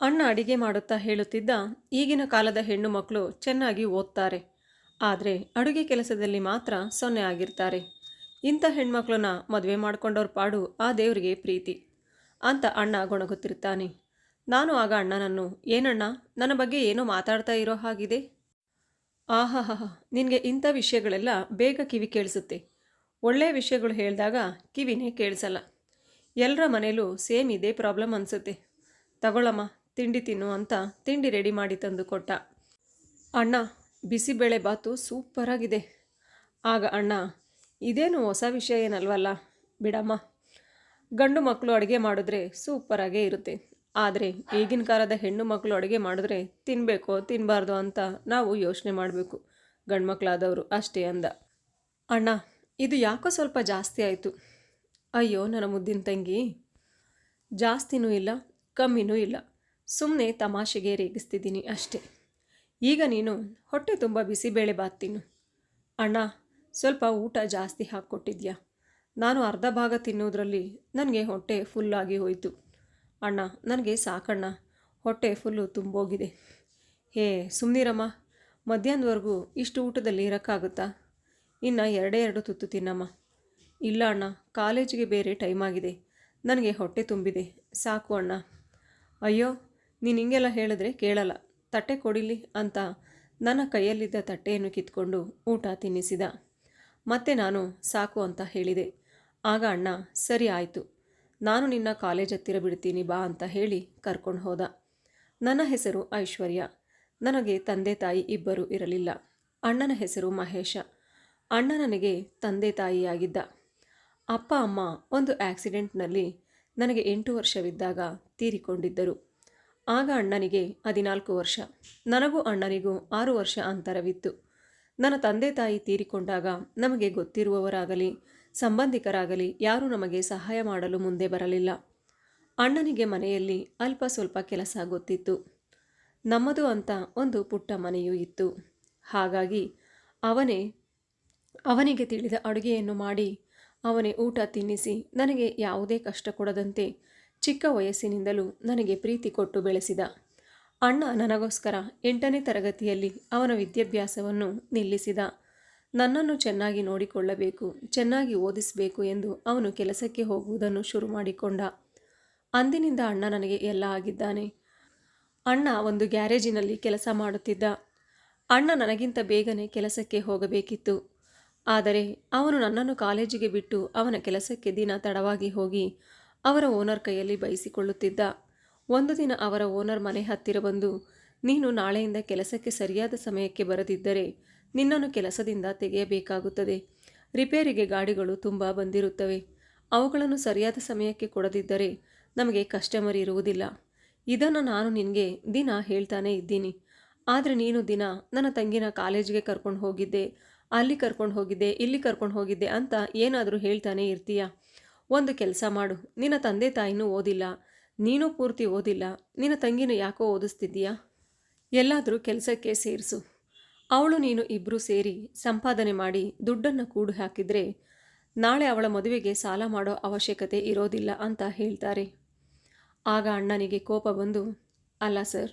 ಅಣ್ಣ ಅಡಿಗೆ ಮಾಡುತ್ತಾ ಹೇಳುತ್ತಿದ್ದ ಈಗಿನ ಕಾಲದ ಹೆಣ್ಣು ಮಕ್ಕಳು ಚೆನ್ನಾಗಿ ಓದ್ತಾರೆ. ಆದರೆ ಅಡುಗೆ ಕೆಲಸದಲ್ಲಿ ಮಾತ್ರ ಸೊನ್ನೆ ಆಗಿರ್ತಾರೆ. ಇಂಥ ಹೆಣ್ಮಕ್ಳನ್ನ ಮದುವೆ ಮಾಡ್ಕೊಂಡವ್ರ ಪಾಡು ಆ ದೇವರಿಗೆ ಪ್ರೀತಿ. ಅಂತ ಅಣ್ಣ ಗೊಣಗುತ್ತಿರ್ತಾನೆ. ನಾನು ಆಗ ಅಣ್ಣನನ್ನು, ಏನಣ್ಣ, ನನ್ನ ಬಗ್ಗೆ ಏನೋ ಮಾತಾಡ್ತಾ ಇರೋ ಹಾಗಿದೆ? ಆಹಾಹಾ ನಿನಗೆ ಇಂಥ ವಿಷಯಗಳೆಲ್ಲ ಬೇಗ ಕಿವಿ ಕೇಳಿಸುತ್ತೆ. ಒಳ್ಳೆಯ ವಿಷಯಗಳು ಹೇಳಿದಾಗ ಕಿವಿನೇ ಕೇಳಿಸಲ್ಲ. ಎಲ್ಲರ ಮನೇಲೂ ಸೇಮ್ ಇದೇ ಪ್ರಾಬ್ಲಮ್ ಅನಿಸುತ್ತೆ. ತಗೊಳಮ್ಮ ತಿಂಡಿ ತಿನ್ನು ಅಂತ ತಿಂಡಿ ರೆಡಿ ಮಾಡಿ ತಂದು ಕೊಟ್ಟ. ಅಣ್ಣ ಬಿಸಿಬೇಳೆ ಬಾತು ಸೂಪರಾಗಿದೆ ಆಗ ಅಣ್ಣ, ಇದೇನು ಹೊಸ ವಿಷಯ ಏನಲ್ವಲ್ಲ? ಬಿಡಮ್ಮ, ಗಂಡು ಮಕ್ಕಳು ಅಡುಗೆ ಮಾಡಿದ್ರೆ ಸೂಪರಾಗೇ ಇರುತ್ತೆ. ಆದರೆ ಈಗಿನ ಕಾಲದ ಹೆಣ್ಣು ಮಕ್ಕಳು ಅಡುಗೆ ಮಾಡಿದ್ರೆ ತಿನ್ನಬೇಕೋ ತಿನ್ನಬಾರ್ದು ಅಂತ ನಾವು ಯೋಚನೆ ಮಾಡಬೇಕು. ಗಂಡು ಮಕ್ಕಳಾದವರು ಅಷ್ಟೇ ಅಂದ. ಅಣ್ಣ, ಇದು ಯಾಕೋ ಸ್ವಲ್ಪ ಜಾಸ್ತಿ ಆಯಿತು? ಅಯ್ಯೋ, ನನ್ನ ಮುದ್ದಿನ ತಂಗಿ. ಜಾಸ್ತಿನೂ ಇಲ್ಲ, ಕಮ್ಮಿನೂ ಇಲ್ಲ. ಸುಮ್ಮನೆ ತಮಾಷೆಗೆ ರೇಗಿಸ್ತಿದ್ದೀನಿ ಅಷ್ಟೇ. ಈಗ ನೀನು ಹೊಟ್ಟೆ ತುಂಬ ಬಿಸಿಬೇಳೆ ಬಾತ್ ತಿನ್ನು. ಅಣ್ಣ, ಸ್ವಲ್ಪ ಊಟ ಜಾಸ್ತಿ ಹಾಕ್ಕೊಟ್ಟಿದ್ಯಾ? ನಾನು ಅರ್ಧ ಭಾಗ ತಿನ್ನೋದ್ರಲ್ಲಿ ನನಗೆ ಹೊಟ್ಟೆ ಫುಲ್ಲಾಗಿ ಹೋಯಿತು. ಅಣ್ಣ, ನನಗೆ ಸಾಕಣ್ಣ. ಹೊಟ್ಟೆ ಫುಲ್ಲು ತುಂಬೋಗಿದೆ. ಹೇ ಸುಮ್ಮನಿರಮ್ಮ ಮಧ್ಯಾಹ್ನದವರೆಗೂ ಇಷ್ಟು ಊಟದಲ್ಲಿ ಇರೋಕ್ಕಾಗುತ್ತಾ? ಇನ್ನು ಎರಡೇ ಎರಡು ತುತ್ತು ತಿನ್ನಮ್ಮ. ಇಲ್ಲ ಅಣ್ಣ, ಕಾಲೇಜಿಗೆ ಬೇರೆ ಟೈಮ್ ಆಗಿದೆ. ನನಗೆ ಹೊಟ್ಟೆ ತುಂಬಿದೆ. ಸಾಕು ಅಣ್ಣ. ಅಯ್ಯೋ ನೀನು ಹಿಂಗೆಲ್ಲ ಹೇಳಿದ್ರೆ ಕೇಳಲ್ಲ. ತಟ್ಟೆ ಕೊಡಿಲಿ ಅಂತ ನನ್ನ ಕೈಯಲ್ಲಿದ್ದ ತಟ್ಟೆಯನ್ನು ಕಿತ್ಕೊಂಡು ಊಟ ತಿನ್ನಿಸಿದ. ಮತ್ತೆ ನಾನು ಸಾಕು ಅಂತ ಹೇಳಿದೆ. ಆಗ ಅಣ್ಣ, ಸರಿ ಆಯಿತು. ನಾನು ನಿನ್ನ ಕಾಲೇಜ್ ಹತ್ತಿರ ಬಿಡ್ತೀನಿ, ಬಾ ಅಂತ ಹೇಳಿ ಕರ್ಕೊಂಡು ಹೋದ. ನನ್ನ ಹೆಸರು ಐಶ್ವರ್ಯ. ನನಗೆ ತಂದೆ ತಾಯಿ ಇಬ್ಬರು ಇರಲಿಲ್ಲ. ಅಣ್ಣನ ಹೆಸರು ಮಹೇಶ. ಅಣ್ಣ ನನಗೆ ತಂದೆ ತಾಯಿಯಾಗಿದ್ದ. ಅಪ್ಪ, ಅಮ್ಮ ಒಂದು ಆಕ್ಸಿಡೆಂಟ್ನಲ್ಲಿ ನನಗೆ ಎಂಟು ವರ್ಷವಿದ್ದಾಗ ತೀರಿಕೊಂಡಿದ್ದರು. ಆಗ ಅಣ್ಣನಿಗೆ ಹದಿನಾಲ್ಕು ವರ್ಷ. ನನಗೂ ಅಣ್ಣನಿಗೂ ಆರು ವರ್ಷ ಅಂತರವಿತ್ತು. ನನ್ನ ತಂದೆ ತಾಯಿ ತೀರಿಕೊಂಡಾಗ ನಮಗೆ ಗೊತ್ತಿರುವವರಾಗಲಿ, ಸಂಬಂಧಿಕರಾಗಲಿ ಯಾರೂ ನಮಗೆ ಸಹಾಯ ಮಾಡಲು ಮುಂದೆ ಬರಲಿಲ್ಲ. ಅಣ್ಣನಿಗೆ ಮನೆಯಲ್ಲಿ ಅಲ್ಪ ಸ್ವಲ್ಪ ಕೆಲಸ ಗೊತ್ತಿತ್ತು. ನಮ್ಮದು ಅಂತ ಒಂದು ಪುಟ್ಟ ಮನೆಯೂ ಇತ್ತು. ಹಾಗಾಗಿ ಅವನೇ, ಅವನಿಗೆ ತಿಳಿದ ಅಡುಗೆಯನ್ನು ಮಾಡಿ, ಅವನೇ ಊಟ ತಿನ್ನಿಸಿ, ನನಗೆ ಯಾವುದೇ ಕಷ್ಟ ಕೊಡದಂತೆ ಚಿಕ್ಕ ವಯಸ್ಸಿನಿಂದಲೂ ನನಗೆ ಪ್ರೀತಿ ಕೊಟ್ಟು ಬೆಳೆಸಿದ. ಅಣ್ಣ ನನಗೋಸ್ಕರ ಎಂಟನೇ ತರಗತಿಯಲ್ಲಿ ಅವನ ವಿದ್ಯಾಭ್ಯಾಸವನ್ನು ನಿಲ್ಲಿಸಿದ. ನನ್ನನ್ನು ಚೆನ್ನಾಗಿ ನೋಡಿಕೊಳ್ಳಬೇಕು, ಚೆನ್ನಾಗಿ ಓದಿಸಬೇಕು ಎಂದು ಅವನು ಕೆಲಸಕ್ಕೆ ಹೋಗುವುದನ್ನು ಶುರು ಮಾಡಿಕೊಂಡ. ಅಂದಿನಿಂದ ಅಣ್ಣ ನನಗೆ ಎಲ್ಲ ಆಗಿದ್ದಾನೆ. ಅಣ್ಣ ಒಂದು ಗ್ಯಾರೇಜಿನಲ್ಲಿ ಕೆಲಸ ಮಾಡುತ್ತಿದ್ದ. ಅಣ್ಣ ನನಗಿಂತ ಬೇಗನೆ ಕೆಲಸಕ್ಕೆ ಹೋಗಬೇಕಿತ್ತು. ಆದರೆ ಅವನು ನನ್ನನ್ನು ಕಾಲೇಜಿಗೆ ಬಿಟ್ಟು ಅವನ ಕೆಲಸಕ್ಕೆ ದಿನ ತಡವಾಗಿ ಹೋಗಿ ಅವರ ಓನರ್ ಕೈಯಲ್ಲಿ ಬಯಸಿಕೊಳ್ಳುತ್ತಿದ್ದ ಒಂದು ದಿನ ಅವರ ಓನರ್ ಮನೆ ಹತ್ತಿರ ಬಂದು, ನೀನು ನಾಳೆಯಿಂದ ಕೆಲಸಕ್ಕೆ ಸರಿಯಾದ ಸಮಯಕ್ಕೆ ಬರದಿದ್ದರೆ ನಿನ್ನನ್ನು ಕೆಲಸದಿಂದ ತೆಗೆಯಬೇಕಾಗುತ್ತದೆ. ರಿಪೇರಿಗೆ ಗಾಡಿಗಳು ತುಂಬ ಬಂದಿರುತ್ತವೆ. ಅವುಗಳನ್ನು ಸರಿಯಾದ ಸಮಯಕ್ಕೆ ಕೊಡದಿದ್ದರೆ ನಮಗೆ ಕಸ್ಟಮರ್ ಇರುವುದಿಲ್ಲ. ಇದನ್ನು ನಾನು ನಿನಗೆ ದಿನ ಹೇಳ್ತಾನೆ ಇದ್ದೀನಿ. ಆದರೆ ನೀನು ದಿನ ನನ್ನ ತಂಗಿನ ಕಾಲೇಜಿಗೆ ಕರ್ಕೊಂಡು ಹೋಗಿದ್ದೆ, ಅಲ್ಲಿ ಕರ್ಕೊಂಡು ಹೋಗಿದ್ದೆ, ಇಲ್ಲಿ ಕರ್ಕೊಂಡು ಹೋಗಿದ್ದೆ ಅಂತ ಏನಾದರೂ ಹೇಳ್ತಾನೆ ಇರ್ತೀಯ? ಒಂದು ಕೆಲಸ ಮಾಡು. ನಿನ್ನ ತಂದೆ ತಾಯಿನೂ ಓದಿಲ್ಲ. ನೀನು ಪೂರ್ತಿ ಓದಿಲ್ಲ. ನಿನ್ನ ತಂಗಿನ ಯಾಕೋ ಓದಿಸ್ತಿದ್ದೀಯಾ? ಎಲ್ಲಾದರೂ ಕೆಲಸಕ್ಕೆ ಸೇರಿಸು. ಅವಳು ನೀನು ಇಬ್ಬರೂ ಸೇರಿ ಸಂಪಾದನೆ ಮಾಡಿ ದುಡ್ಡನ್ನು ಕೂಡು ಹಾಕಿದರೆ ನಾಳೆ ಅವಳ ಮದುವೆಗೆ ಸಾಲ ಮಾಡೋ ಅವಶ್ಯಕತೆ ಇರೋದಿಲ್ಲ ಅಂತ ಹೇಳ್ತಾರೆ. ಆಗ ಅಣ್ಣನಿಗೆ ಕೋಪ ಬಂದು, ಅಲ್ಲ ಸರ್,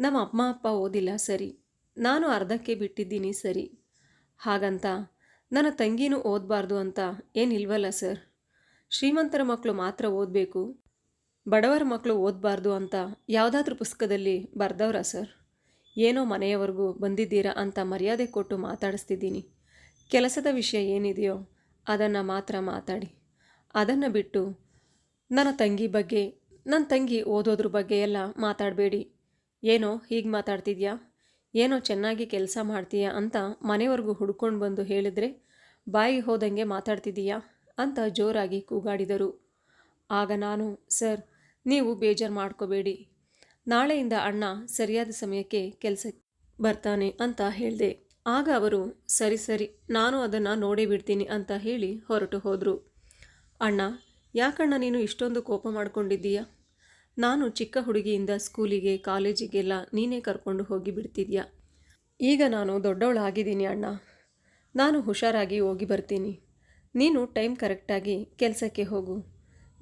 ನಮ್ಮ ಅಮ್ಮ ಅಪ್ಪ ಓದಿಲ್ಲ ಸರಿ. ನಾನು ಅರ್ಧಕ್ಕೆ ಬಿಟ್ಟಿದ್ದೀನಿ ಸರಿ. ಹಾಗಂತ, ನನ್ನ ತಂಗಿನೂ ಓದಬಾರ್ದು ಅಂತ ಏನಿಲ್ವಲ್ಲ ಸರ್. ಶ್ರೀಮಂತರ ಮಕ್ಕಳು ಮಾತ್ರ ಓದಬೇಕು? ಬಡವರ ಮಕ್ಕಳು ಓದಬಾರ್ದು ಅಂತ ಯಾವುದಾದ್ರೂ ಪುಸ್ತಕದಲ್ಲಿ ಬರ್ದವ್ರಾ ಸರ್? ಏನೋ ಮನೆಯವರೆಗೂ ಬಂದಿದ್ದೀರಾ ಅಂತ ಮರ್ಯಾದೆ ಕೊಟ್ಟು ಮಾತಾಡಿಸ್ತಿದ್ದೀನಿ. ಕೆಲಸದ ವಿಷಯ ಏನಿದೆಯೋ ಅದನ್ನು ಮಾತ್ರ ಮಾತಾಡಿ. ಅದನ್ನು ಬಿಟ್ಟು ನನ್ನ ತಂಗಿ ಬಗ್ಗೆ ನನ್ನ ತಂಗಿ ಓದೋದ್ರ ಬಗ್ಗೆ ಎಲ್ಲ ಮಾತಾಡಬೇಡಿ. ಏನೋ ಹೀಗೆ ಮಾತಾಡ್ತಿದ್ಯಾ? ಏನೋ ಚೆನ್ನಾಗಿ ಕೆಲಸ ಮಾಡ್ತೀಯಾ ಅಂತ ಮನೆವರೆಗೂ ಹುಡ್ಕೊಂಡು ಬಂದು ಹೇಳಿದರೆ ಬಾಯಿ ಹೋದಂಗೆ ಮಾತಾಡ್ತಿದ್ದೀಯಾ? ಅಂತ ಜೋರಾಗಿ ಕೂಗಾಡಿದರು. ಆಗ ನಾನು, ಸರ್, ನೀವು ಬೇಜಾರು ಮಾಡ್ಕೋಬೇಡಿ. ನಾಳೆಯಿಂದ ಅಣ್ಣ ಸರಿಯಾದ ಸಮಯಕ್ಕೆ ಕೆಲಸಕ್ಕೆ ಬರ್ತಾನೆ ಅಂತ ಹೇಳಿದೆ. ಆಗ ಅವರು, ಸರಿ ಸರಿ, ನಾನು ಅದನ್ನು ನೋಡೇ ಬಿಡ್ತೀನಿ ಅಂತ ಹೇಳಿ ಹೊರಟು ಹೋದರು. ಅಣ್ಣ, ಯಾಕಣ್ಣ ನೀನು ಇಷ್ಟೊಂದು ಕೋಪ ಮಾಡ್ಕೊಂಡಿದ್ದೀಯ? ನಾನು ಚಿಕ್ಕ ಹುಡುಗಿಯಿಂದ ಸ್ಕೂಲಿಗೆ, ಕಾಲೇಜಿಗೆಲ್ಲ ನೀನೇ ಕರ್ಕೊಂಡು ಹೋಗಿ ಬಿಡ್ತಿದ್ಯಾ? ಈಗ ನಾನು ದೊಡ್ಡವಳಾಗಿದ್ದೀನಿ ಅಣ್ಣ. ನಾನು ಹುಷಾರಾಗಿ ಹೋಗಿ ಬರ್ತೀನಿ. ನೀನು ಟೈಮ್ ಕರೆಕ್ಟಾಗಿ ಕೆಲಸಕ್ಕೆ ಹೋಗು.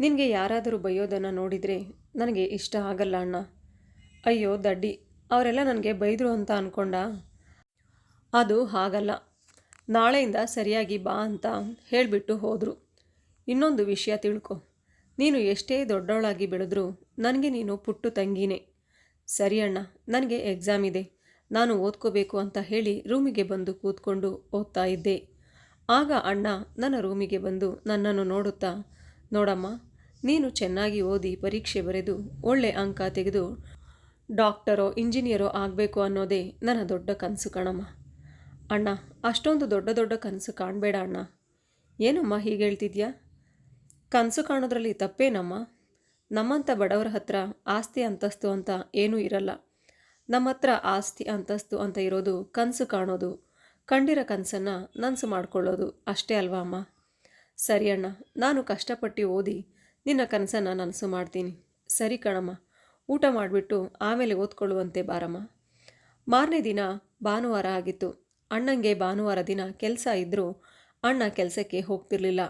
ನಿನಗೆ ಯಾರಾದರೂ ಬೈಯೋದನ್ನು ನೋಡಿದರೆ ನನಗೆ ಇಷ್ಟ ಆಗಲ್ಲ ಅಣ್ಣ. ಅಯ್ಯೋ ದಡ್ಡಿ, ಅವರೆಲ್ಲ ನನಗೆ ಬೈದರು ಅಂತ ಅಂದ್ಕೊಂಡ ಅದು ಹಾಗಲ್ಲ. ನಾಳೆಯಿಂದ ಸರಿಯಾಗಿ ಬಾ ಅಂತ ಹೇಳಿಬಿಟ್ಟು ಹೋದರು. ಇನ್ನೊಂದು ವಿಷಯ ತಿಳ್ಕೊ. ನೀನು ಎಷ್ಟೇ ದೊಡ್ಡವಳಾಗಿ ಬೆಳೆದ್ರೂ ನನಗೆ ನೀನು ಪುಟ್ಟು ತಂಗಿನೇ. ಸರಿ ಅಣ್ಣ, ನನಗೆ ಎಕ್ಸಾಮ್ ಇದೆ. ನಾನು ಓದ್ಕೋಬೇಕು ಅಂತ ಹೇಳಿ ರೂಮಿಗೆ ಬಂದು ಕೂತ್ಕೊಂಡು ಓದ್ತಾ ಇದ್ದೆ. ಆಗ ಅಣ್ಣ ನನ್ನ ರೂಮಿಗೆ ಬಂದು ನನ್ನನ್ನು ನೋಡುತ್ತಾ, ನೋಡಮ್ಮ, ನೀನು ಚೆನ್ನಾಗಿ ಓದಿ ಪರೀಕ್ಷೆ ಬರೆದು ಒಳ್ಳೆ ಅಂಕ ತೆಗೆದು ಡಾಕ್ಟರೋ, ಇಂಜಿನಿಯರೋ ಆಗಬೇಕು ಅನ್ನೋದೇ ನನ್ನ ದೊಡ್ಡ ಕನಸು ಕಣಮ್ಮ. ಅಣ್ಣ, ಅಷ್ಟೊಂದು ದೊಡ್ಡ ದೊಡ್ಡ ಕನಸು ಕಾಣಬೇಡ ಅಣ್ಣ. ಏನಮ್ಮ ಹೀಗೆ ಹೇಳ್ತಿದ್ಯಾ? ಕನಸು ಕಾಣೋದ್ರಲ್ಲಿ ತಪ್ಪೇನಮ್ಮ? ನಮ್ಮಂಥ ಬಡವರ ಹತ್ರ ಆಸ್ತಿ ಅಂತಸ್ತು ಅಂತ ಏನೂ ಇರಲ್ಲ. ನಮ್ಮ ಹತ್ರ ಆಸ್ತಿ ಅಂತಸ್ತು ಅಂತ ಇರೋದು ಕನಸು ಕಾಣೋದು ಕಂಡಿರೋ ಕನಸನ್ನು ನನಸು ಮಾಡ್ಕೊಳ್ಳೋದು ಅಷ್ಟೇ ಅಲ್ವಾ ಅಮ್ಮ? ಸರಿ ಅಣ್ಣ, ನಾನು ಕಷ್ಟಪಟ್ಟು ಓದಿ ನಿನ್ನ ಕನಸನ್ನು ನನಸು ಮಾಡ್ತೀನಿ. ಸರಿ ಕಣಮ್ಮ, ಊಟ ಮಾಡಿಬಿಟ್ಟು ಆಮೇಲೆ ಓದ್ಕೊಳ್ಳುವಂತೆ ಬಾರಮ್ಮ. ಮಾರನೇ ದಿನ ಭಾನುವಾರ ಆಗಿತ್ತು. ಅಣ್ಣಂಗೆ ಭಾನುವಾರ ದಿನ ಕೆಲಸ ಇದ್ದರೂ ಅಣ್ಣ ಕೆಲಸಕ್ಕೆ ಹೋಗ್ತಿರ್ಲಿಲ್ಲ.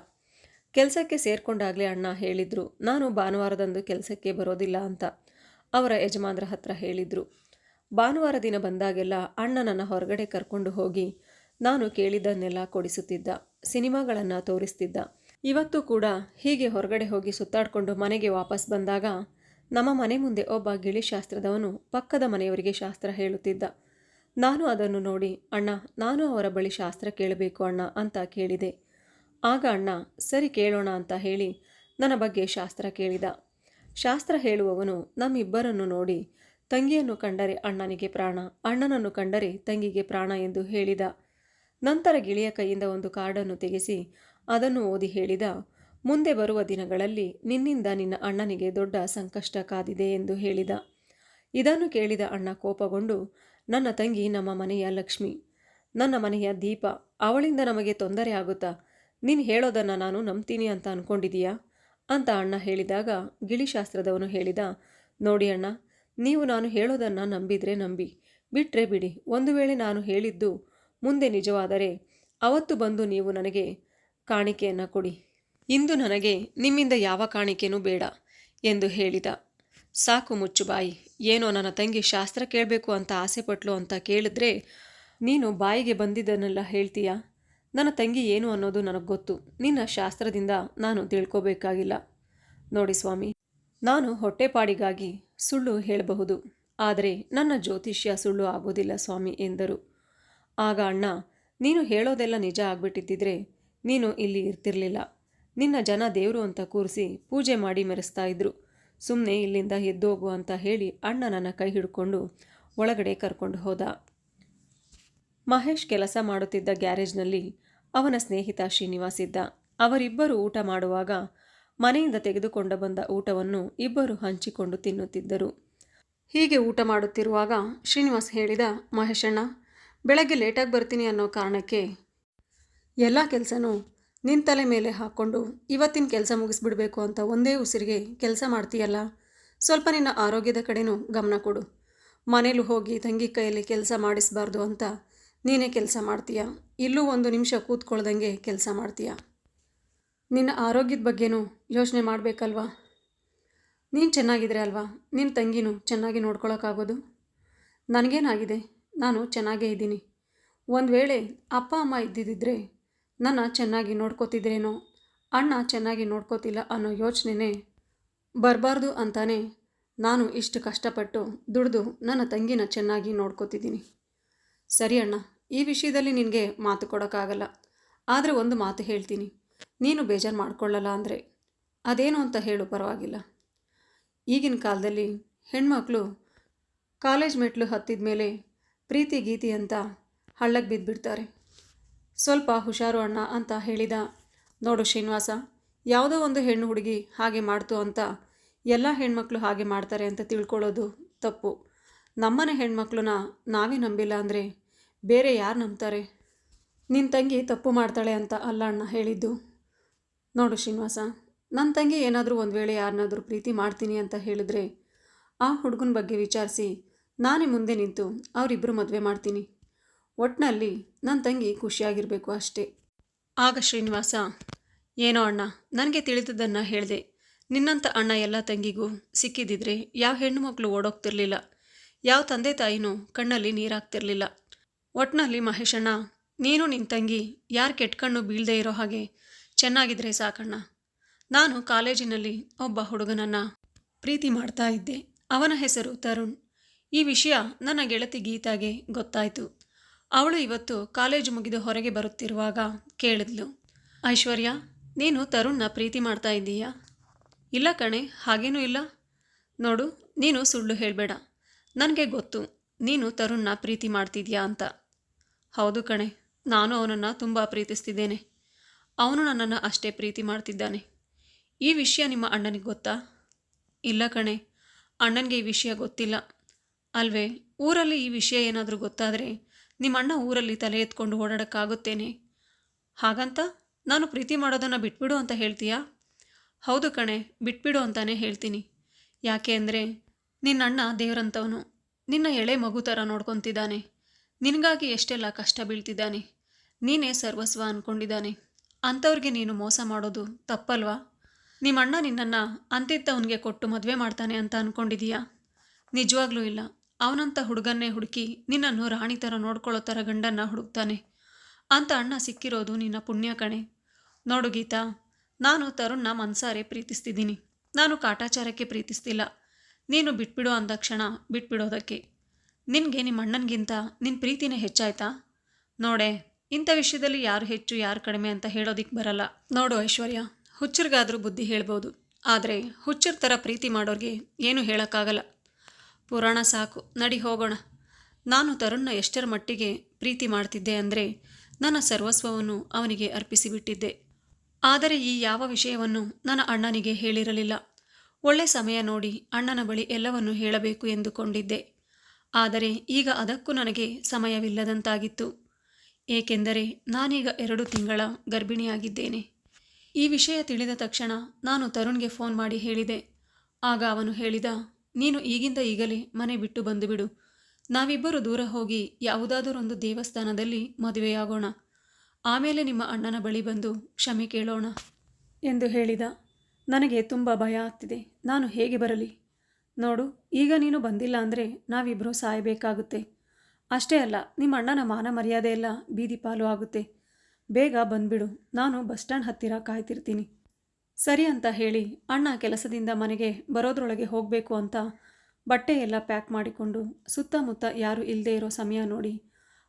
ಕೆಲಸಕ್ಕೆ ಸೇರ್ಕೊಂಡಾಗಲೇ ಅಣ್ಣ ಹೇಳಿದರು, ನಾನು ಭಾನುವಾರದಂದು ಕೆಲಸಕ್ಕೆ ಬರೋದಿಲ್ಲ ಅಂತ. ಅವರ ಯಜಮಾನ್ರ ಹತ್ರ ಹೇಳಿದರು. ಭಾನುವಾರ ದಿನ ಬಂದಾಗೆಲ್ಲ ಅಣ್ಣ ನನ್ನ ಹೊರಗಡೆ ಕರ್ಕೊಂಡು ಹೋಗಿ ನಾನು ಕೇಳಿದ್ದನ್ನೆಲ್ಲ ಕೊಡಿಸುತ್ತಿದ್ದ, ಸಿನಿಮಾಗಳನ್ನು ತೋರಿಸ್ತಿದ್ದ. ಇವತ್ತು ಕೂಡ ಹೀಗೆ ಹೊರಗಡೆ ಹೋಗಿ ಸುತ್ತಾಡಿಕೊಂಡು ಮನೆಗೆ ವಾಪಸ್ ಬಂದಾಗ ನಮ್ಮ ಮನೆ ಮುಂದೆ ಒಬ್ಬ ಗಿಳಿಶಾಸ್ತ್ರದವನು ಪಕ್ಕದ ಮನೆಯವರಿಗೆ ಶಾಸ್ತ್ರ ಹೇಳುತ್ತಿದ್ದ. ನಾನು ಅದನ್ನು ನೋಡಿ, ಅಣ್ಣ, ನಾನು ಅವರ ಬಳಿ ಶಾಸ್ತ್ರ ಕೇಳಬೇಕು ಅಣ್ಣ ಅಂತ ಕೇಳಿದೆ. ಆಗ ಅಣ್ಣ, ಸರಿ ಕೇಳೋಣ ಅಂತ ಹೇಳಿ ನನ್ನ ಬಗ್ಗೆ ಶಾಸ್ತ್ರ ಕೇಳಿದ. ಶಾಸ್ತ್ರ ಹೇಳುವವನು ನಮ್ಮಿಬ್ಬರನ್ನು ನೋಡಿ ತಂಗಿಯನ್ನು ಕಂಡರೆ ಅಣ್ಣನಿಗೆ ಪ್ರಾಣ, ಅಣ್ಣನನ್ನು ಕಂಡರೆ ತಂಗಿಗೆ ಪ್ರಾಣ ಎಂದು ಹೇಳಿದ. ನಂತರ ಗಿಳಿಯ ಕೈಯಿಂದ ಒಂದು ಕಾರ್ಡನ್ನು ತೆಗೆಸಿ ಅದನ್ನು ಓದಿ ಹೇಳಿದ. ಮುಂದೆ ಬರುವ ದಿನಗಳಲ್ಲಿ ನಿನ್ನಿಂದ ನಿನ್ನ ಅಣ್ಣನಿಗೆ ದೊಡ್ಡ ಸಂಕಷ್ಟ ಕಾದಿದೆ ಎಂದು ಹೇಳಿದ. ಇದನ್ನು ಕೇಳಿದ ಅಣ್ಣ ಕೋಪಗೊಂಡು, ನನ್ನ ತಂಗಿ ನಮ್ಮ ಮನೆಯ ಲಕ್ಷ್ಮಿ, ನನ್ನ ಮನೆಯ ದೀಪ, ಅವಳಿಂದ ನಮಗೆ ತೊಂದರೆ ಆಗುತ್ತಾ, ನೀನು ಹೇಳೋದನ್ನು ನಾನು ನಂಬ್ತೀನಿ ಅಂತ ಅಂದ್ಕೊಂಡಿದೀಯಾ ಅಂತ ಅಣ್ಣ ಹೇಳಿದಾಗ ಗಿಳಿಶಾಸ್ತ್ರದವನು ಹೇಳಿದ, ನೋಡಿ ಅಣ್ಣ ನೀವು ನಾನು ಹೇಳೋದನ್ನು ನಂಬಿದರೆ ನಂಬಿ. ಬಿಟ್ಟರೆ ಬಿಡಿ. ಒಂದು ವೇಳೆ ನಾನು ಹೇಳಿದ್ದು ಮುಂದೆ ನಿಜವಾದರೆ ಅವತ್ತು ಬಂದು ನೀವು ನನಗೆ ಕಾಣಿಕೆಯನ್ನು ಕೊಡಿ. ಇಂದು ನನಗೆ ನಿಮ್ಮಿಂದ ಯಾವ ಕಾಣಿಕೆನೂ ಬೇಡ ಎಂದು ಹೇಳಿದ. ಸಾಕು ಮುಚ್ಚು ಬಾಯಿ. ಏನೋ ನನ್ನ ತಂಗಿ ಶಾಸ್ತ್ರ ಕೇಳಬೇಕು ಅಂತ ಆಸೆಪಟ್ಲು ಅಂತ ಕೇಳಿದ್ರೆ, ನೀನು ಬಾಯಿಗೆ ಬಂದಿದ್ದನ್ನೆಲ್ಲ ಹೇಳ್ತೀಯಾ? ನನ್ನ ತಂಗಿ ಏನು ಅನ್ನೋದು ನನಗೆ ಗೊತ್ತು. ನಿನ್ನ ಶಾಸ್ತ್ರದಿಂದ ನಾನು ತಿಳ್ಕೋಬೇಕಾಗಿಲ್ಲ. ನೋಡಿ ಸ್ವಾಮಿ, ನಾನು ಹೊಟ್ಟೆಪಾಡಿಗಾಗಿ ಸುಳ್ಳು ಹೇಳಬಹುದು. ಆದರೆ ನನ್ನ ಜ್ಯೋತಿಷ್ಯ ಸುಳ್ಳು ಆಗೋದಿಲ್ಲ ಸ್ವಾಮಿ ಎಂದರು. ಆಗ ಅಣ್ಣ, ನೀನು ಹೇಳೋದೆಲ್ಲ ನಿಜ ಆಗ್ಬಿಟ್ಟಿದ್ದಿದ್ರೆ ನೀನು ಇಲ್ಲಿ ಇರ್ತಿರ್ಲಿಲ್ಲ. ನಿನ್ನ ಜನ ದೇವರು ಅಂತ ಕೂರಿಸಿ ಪೂಜೆ ಮಾಡಿ ಮೆರೆಸ್ತಾ ಇದ್ರು. ಸುಮ್ಮನೆ ಇಲ್ಲಿಂದ ಎದ್ದೋಗು ಅಂತ ಹೇಳಿ ಅಣ್ಣ ನನ್ನ ಕೈ ಹಿಡ್ಕೊಂಡು ಒಳಗಡೆ ಕರ್ಕೊಂಡು ಹೋದ. ಮಹೇಶ್ ಕೆಲಸ ಮಾಡುತ್ತಿದ್ದ ಗ್ಯಾರೇಜ್ನಲ್ಲಿ ಅವನ ಸ್ನೇಹಿತ ಶ್ರೀನಿವಾಸ್ ಇದ್ದ. ಅವರಿಬ್ಬರು ಊಟ ಮಾಡುವಾಗ ಮನೆಯಿಂದ ತೆಗೆದುಕೊಂಡು ಬಂದ ಊಟವನ್ನು ಇಬ್ಬರು ಹಂಚಿಕೊಂಡು ತಿನ್ನುತ್ತಿದ್ದರು. ಹೀಗೆ ಊಟ ಮಾಡುತ್ತಿರುವಾಗ ಶ್ರೀನಿವಾಸ್ ಹೇಳಿದ, ಮಹೇಶಣ್ಣ, ಬೆಳಗ್ಗೆ ಲೇಟಾಗಿ ಬರ್ತೀನಿ ಅನ್ನೋ ಕಾರಣಕ್ಕೆ ಎಲ್ಲ ಕೆಲಸನೂ ನಿನ್ನ ತಲೆ ಮೇಲೆ ಹಾಕ್ಕೊಂಡು ಇವತ್ತಿನ ಕೆಲಸ ಮುಗಿಸ್ಬಿಡ್ಬೇಕು ಅಂತ ಒಂದೇ ಉಸಿರಿಗೆ ಕೆಲಸ ಮಾಡ್ತೀಯಲ್ಲ? ಸ್ವಲ್ಪ ನಿನ್ನ ಆರೋಗ್ಯದ ಕಡೆನೂ ಗಮನ ಕೊಡು. ಮನೇಲಿ ಹೋಗಿ ತಂಗಿ ಕೈಯಲ್ಲಿ ಕೆಲಸ ಮಾಡಿಸಬಾರ್ದು ಅಂತ ನೀನೇ ಕೆಲಸ ಮಾಡ್ತೀಯ? ಇಲ್ಲೂ ಒಂದು ನಿಮಿಷ ಕೂತ್ಕೊಳ್ದಂಗೆ ಕೆಲಸ ಮಾಡ್ತೀಯ? ನಿನ್ನ ಆರೋಗ್ಯದ ಬಗ್ಗೆನೂ ಯೋಚನೆ ಮಾಡಬೇಕಲ್ವಾ? ನೀನು ಚೆನ್ನಾಗಿದ್ರೆ ಅಲ್ವಾ? ನಿನ್ನ ತಂಗಿನೂ ಚೆನ್ನಾಗಿ ನೋಡ್ಕೊಳೋಕ್ಕಾಗೋದು? ನನಗೇನಾಗಿದೆ? ನಾನು ಚೆನ್ನಾಗೇ ಇದ್ದೀನಿ. ಒಂದು ವೇಳೆ ಅಪ್ಪ ಅಮ್ಮ ಇದ್ದಿದ್ದರೆ ನನ್ನ ಚೆನ್ನಾಗಿ ನೋಡ್ಕೋತಿದ್ರೇನೋ, ಅಣ್ಣ ಚೆನ್ನಾಗಿ ನೋಡ್ಕೋತಿಲ್ಲ ಅನ್ನೋ ಯೋಚನೆನೇ ಬರಬಾರ್ದು ಅಂತಾನೆ ನಾನು ಇಷ್ಟು ಕಷ್ಟಪಟ್ಟು ದುಡಿದು ನನ್ನ ತಂಗಿನ ಚೆನ್ನಾಗಿ ನೋಡ್ಕೋತಿದ್ದೀನಿ. ಸರಿ ಅಣ್ಣ, ಈ ವಿಷಯದಲ್ಲಿ ನಿನಗೆ ಮಾತು ಕೊಡೋಕ್ಕಾಗಲ್ಲ. ಆದರೆ ಒಂದು ಮಾತು ಹೇಳ್ತೀನಿ. ನೀನು ಬೇಜಾರು ಮಾಡ್ಕೊಳ್ಳಲ್ಲ ಅಂದರೆ ಅದೇನು ಅಂತ ಹೇಳು, ಪರವಾಗಿಲ್ಲ. ಈಗಿನ ಕಾಲದಲ್ಲಿ ಹೆಣ್ಮಕ್ಳು ಕಾಲೇಜ್ ಮೆಟ್ಲು ಹತ್ತಿದ ಮೇಲೆ ಪ್ರೀತಿ, ಗೀತಿ ಅಂತ ಹಳ್ಳಕ್ಕೆ ಬಿದ್ದುಬಿಡ್ತಾರೆ ಸ್ವಲ್ಪ ಹುಷಾರು ಅಣ್ಣ ಅಂತ ಹೇಳಿದ, ನೋಡು ಶ್ರೀನಿವಾಸ, ಯಾವುದೋ ಒಂದು ಹೆಣ್ಣು ಹುಡುಗಿ ಹಾಗೆ ಮಾಡ್ತು ಅಂತ ಎಲ್ಲ ಹೆಣ್ಮಕ್ಳು ಹಾಗೆ ಮಾಡ್ತಾರೆ ಅಂತ ತಿಳ್ಕೊಳ್ಳೋದು ತಪ್ಪು. ನಮ್ಮನೆ ಹೆಣ್ಮಕ್ಳನ್ನ ನಾವೇ ನಂಬಿಲ್ಲ ಅಂದರೆ ಬೇರೆ ಯಾರು ನಂಬ್ತಾರೆ? ನಿನ್ನ ತಂಗಿ ತಪ್ಪು ಮಾಡ್ತಾಳೆ ಅಂತ ಅಲ್ಲ ಅಣ್ಣ ಹೇಳಿದ್ದು. ನೋಡು ಶ್ರೀನಿವಾಸ ನನ್ನ ತಂಗಿ ಏನಾದರೂ ಒಂದು ವೇಳೆ ಯಾರನ್ನಾದರೂ ಪ್ರೀತಿ ಮಾಡ್ತೀನಿ ಅಂತ ಹೇಳಿದ್ರೆ ಆ ಹುಡುಗನ ಬಗ್ಗೆ ವಿಚಾರಿಸಿ ನಾನೇ ಮುಂದೆ ನಿಂತು ಅವರಿಬ್ಬರು ಮದುವೆ ಮಾಡ್ತೀನಿ. ಒಟ್ಟಿನಲ್ಲಿ ನನ್ನ ತಂಗಿ ಖುಷಿಯಾಗಿರಬೇಕು ಅಷ್ಟೇ. ಆಗ ಶ್ರೀನಿವಾಸ, ಏನೋ ಅಣ್ಣ, ನನಗೆ ತಿಳಿದದ್ದನ್ನು ಹೇಳಿದೆ. ನಿನ್ನಂಥ ಅಣ್ಣ ಎಲ್ಲ ತಂಗಿಗೂ ಸಿಕ್ಕಿದ್ದಿದ್ರೆ ಯಾವ ಹೆಣ್ಣು ಮಕ್ಕಳು ಓಡೋಗ್ತಿರ್ಲಿಲ್ಲ. ಯಾವ ತಂದೆ ತಾಯಿನೂ ಕಣ್ಣಲ್ಲಿ ನೀರಾಗ್ತಿರ್ಲಿಲ್ಲ. ಒಟ್ನಲ್ಲಿ ಮಹೇಶಣ್ಣ, ನೀನು ನಿನ್ನ ತಂಗಿ ಯಾರು ಕೆಟ್ಕಣ್ಣು ಬೀಳದೇ ಇರೋ ಹಾಗೆ ಚೆನ್ನಾಗಿದ್ರೆ ಸಾಕಣ್ಣ. ನಾನು ಕಾಲೇಜಿನಲ್ಲಿ ಒಬ್ಬ ಹುಡುಗನನ್ನು ಪ್ರೀತಿ ಮಾಡ್ತಾ ಇದ್ದೆ. ಅವನ ಹೆಸರು ತರುಣ್. ಈ ವಿಷಯ ನನ್ನ ಗೆಳತಿ ಗೀತಾಗೆ ಗೊತ್ತಾಯಿತು. ಅವಳು ಇವತ್ತು ಕಾಲೇಜು ಮುಗಿದು ಹೊರಗೆ ಬರುತ್ತಿರುವಾಗ ಕೇಳಿದ್ಲು. ಐಶ್ವರ್ಯ, ನೀನು ತರುಣ್ನ ಪ್ರೀತಿ ಮಾಡ್ತಾ ಇದ್ದೀಯಾ? ಇಲ್ಲ ಕಣೆ, ಹಾಗೇನೂ ಇಲ್ಲ. ನೋಡು, ನೀನು ಸುಳ್ಳು ಹೇಳಬೇಡ. ನನಗೆ ಗೊತ್ತು, ನೀನು ತರುಣ್ನ ಪ್ರೀತಿ ಮಾಡ್ತಿದ್ಯಾ ಅಂತ. ಹೌದು ಕಣೆ, ನಾನು ಅವನನ್ನು ತುಂಬ ಪ್ರೀತಿಸ್ತಿದ್ದೇನೆ. ಅವನು ನನ್ನನ್ನು ಅಷ್ಟೇ ಪ್ರೀತಿ ಮಾಡ್ತಿದ್ದಾನೆ. ಈ ವಿಷಯ ನಿಮ್ಮ ಅಣ್ಣನಿಗೆ ಗೊತ್ತಾ? ಇಲ್ಲ ಕಣೆ, ಅಣ್ಣನಿಗೆ ಈ ವಿಷಯ ಗೊತ್ತಿಲ್ಲ. ಅಲ್ವೇ, ಊರಲ್ಲಿ ಈ ವಿಷಯ ಏನಾದರೂ ಗೊತ್ತಾದರೆ ನಿಮ್ಮ ಅಣ್ಣ ಊರಲ್ಲಿ ತಲೆ ಎತ್ಕೊಂಡು ಓಡಾಡೋಕ್ಕಾಗುತ್ತೇನೆ. ಹಾಗಂತ ನಾನು ಪ್ರೀತಿ ಮಾಡೋದನ್ನು ಬಿಟ್ಬಿಡು ಅಂತ ಹೇಳ್ತೀಯಾ? ಹೌದು ಕಣೆ, ಬಿಟ್ಬಿಡು ಅಂತಾನೆ ಹೇಳ್ತೀನಿ. ಯಾಕೆ ಅಂದರೆ ನಿನ್ನಣ್ಣ ದೇವರಂತವನು. ನಿನ್ನ ಎಳೆ ಮಗು ಥರ ನೋಡ್ಕೊತಿದ್ದಾನೆ. ನಿನಗಾಗಿ ಎಷ್ಟೆಲ್ಲ ಕಷ್ಟ ಬೀಳ್ತಿದ್ದಾನೆ. ನೀನೇ ಸರ್ವಸ್ವ ಅಂದ್ಕೊಂಡಿದ್ದಾನೆ ಅಂಥವ್ರಿಗೆ ನೀನು ಮೋಸ ಮಾಡೋದು ತಪ್ಪಲ್ವಾ? ನಿಮ್ಮ ಅಣ್ಣ ನಿನ್ನನ್ನು ಅಂತಿದ್ದವನಿಗೆ ಕೊಟ್ಟು ಮದುವೆ ಮಾಡ್ತಾನೆ ಅಂತ ಅಂದ್ಕೊಂಡಿದೀಯಾ ನಿಜವಾಗ್ಲೂ ಇಲ್ಲ. ಅವನಂಥ ಹುಡುಗನ್ನೇ ಹುಡುಕಿ ನಿನ್ನನ್ನು ರಾಣಿ ಥರ ನೋಡ್ಕೊಳ್ಳೋ ಥರ ಗಂಡನ್ನ ಹುಡುಕ್ತಾನೆ. ಅಂತ ಅಣ್ಣ ಸಿಕ್ಕಿರೋದು ನಿನ್ನ ಪುಣ್ಯ ಕಣೆ. ನೋಡು ಗೀತಾ, ನಾನು ತರುಣ್ನ ಮನ್ಸಾರೆ ಪ್ರೀತಿಸ್ತಿದ್ದೀನಿ. ನಾನು ಕಾಟಾಚಾರಕ್ಕೆ ಪ್ರೀತಿಸ್ತಿಲ್ಲ. ನೀನು ಬಿಟ್ಬಿಡು ಅಂದ ಕ್ಷಣ ಬಿಟ್ಬಿಡೋದಕ್ಕೆ. ನಿನಗೆ ನಿಮ್ಮ ಅಣ್ಣನಿಗಿಂತ ನಿನ್ನ ಪ್ರೀತಿನೇ ಹೆಚ್ಚಾಯ್ತಾ? ನೋಡೆ ಇಂಥ ವಿಷಯದಲ್ಲಿ ಯಾರು ಹೆಚ್ಚು, ಯಾರು ಕಡಿಮೆ ಅಂತ ಹೇಳೋದಿಕ್ಕೆ ಬರಲ್ಲ. ನೋಡು ಐಶ್ವರ್ಯ, ಹುಚ್ಚರಿಗಾದರೂ ಬುದ್ಧಿ ಹೇಳ್ಬೋದು. ಆದರೆ ಹುಚ್ಚರ ಥರ ಪ್ರೀತಿ ಮಾಡೋರಿಗೆ ಏನೂ ಹೇಳೋಕ್ಕಾಗಲ್ಲ. ಪುರಾಣ ಸಾಕು, ನಡಿ ಹೋಗೋಣ. ನಾನು ತರುಣ್ನ ಎಷ್ಟರ ಮಟ್ಟಿಗೆ ಪ್ರೀತಿ ಮಾಡ್ತಿದ್ದೆ ಅಂದರೆ ನನ್ನ ಸರ್ವಸ್ವವನ್ನು ಅವನಿಗೆ ಅರ್ಪಿಸಿಬಿಟ್ಟಿದ್ದೆ ಆದರೆ ಈ ಯಾವ ವಿಷಯವನ್ನು ನನ್ನ ಅಣ್ಣನಿಗೆ ಹೇಳಿರಲಿಲ್ಲ. ಒಳ್ಳೆ ಸಮಯ ನೋಡಿ ಅಣ್ಣನ ಬಳಿ ಎಲ್ಲವನ್ನು ಹೇಳಬೇಕು ಎಂದುಕೊಂಡಿದ್ದೆ. ಆದರೆ ಈಗ ಅದಕ್ಕೂ ನನಗೆ ಸಮಯವಿಲ್ಲದಂತಾಗಿತ್ತು. ಏಕೆಂದರೆ ನಾನೀಗ ಎರಡು ತಿಂಗಳ ಗರ್ಭಿಣಿಯಾಗಿದ್ದೇನೆ. ಈ ವಿಷಯ ತಿಳಿದ ತಕ್ಷಣ ನಾನು ತರುಣ್ಗೆ ಫೋನ್ ಮಾಡಿ ಹೇಳಿದೆ. ಆಗ ಅವನು ಹೇಳಿದ, ನೀನು ಈಗಿಂದ ಈಗಲೇ ಮನೆ ಬಿಟ್ಟು ಬಂದುಬಿಡು. ನಾವಿಬ್ಬರು ದೂರ ಹೋಗಿ ಯಾವುದಾದರೊಂದು ದೇವಸ್ಥಾನದಲ್ಲಿ ಮದುವೆಯಾಗೋಣ. ಆಮೇಲೆ ನಿಮ್ಮ ಅಣ್ಣನ ಬಳಿ ಬಂದು ಕ್ಷಮೆ ಕೇಳೋಣ ಎಂದು ಹೇಳಿದ. ನನಗೆ ತುಂಬ ಭಯ ಆಗ್ತಿದೆ. ನಾನು ಹೇಗೆ ಬರಲಿ? ನೋಡು, ಈಗ ನೀನು ಬಂದಿಲ್ಲ ಅಂದರೆ ನಾವಿಬ್ಬರೂ ಸಾಯಬೇಕಾಗುತ್ತೆ. ಅಷ್ಟೇ ಅಲ್ಲ, ನಿಮ್ಮ ಅಣ್ಣನ ಮಾನ ಮರ್ಯಾದೆ ಎಲ್ಲ ಬೀದಿ ಪಾಲು ಆಗುತ್ತೆ. ಬೇಗ ಬಂದ್ಬಿಡು, ನಾನು ಬಸ್ ಸ್ಟ್ಯಾಂಡ್ ಹತ್ತಿರ ಕಾಯ್ತಿರ್ತೀನಿ. ಸರಿ ಅಂತ ಹೇಳಿ ಅಣ್ಣ ಕೆಲಸದಿಂದ ಮನೆಗೆ ಬರೋದ್ರೊಳಗೆ ಹೋಗಬೇಕು ಅಂತ ಬಟ್ಟೆ ಎಲ್ಲ ಪ್ಯಾಕ್ ಮಾಡಿಕೊಂಡು ಸುತ್ತಮುತ್ತ ಯಾರೂ ಇಲ್ಲದೇ ಇರೋ ಸಮಯ ನೋಡಿ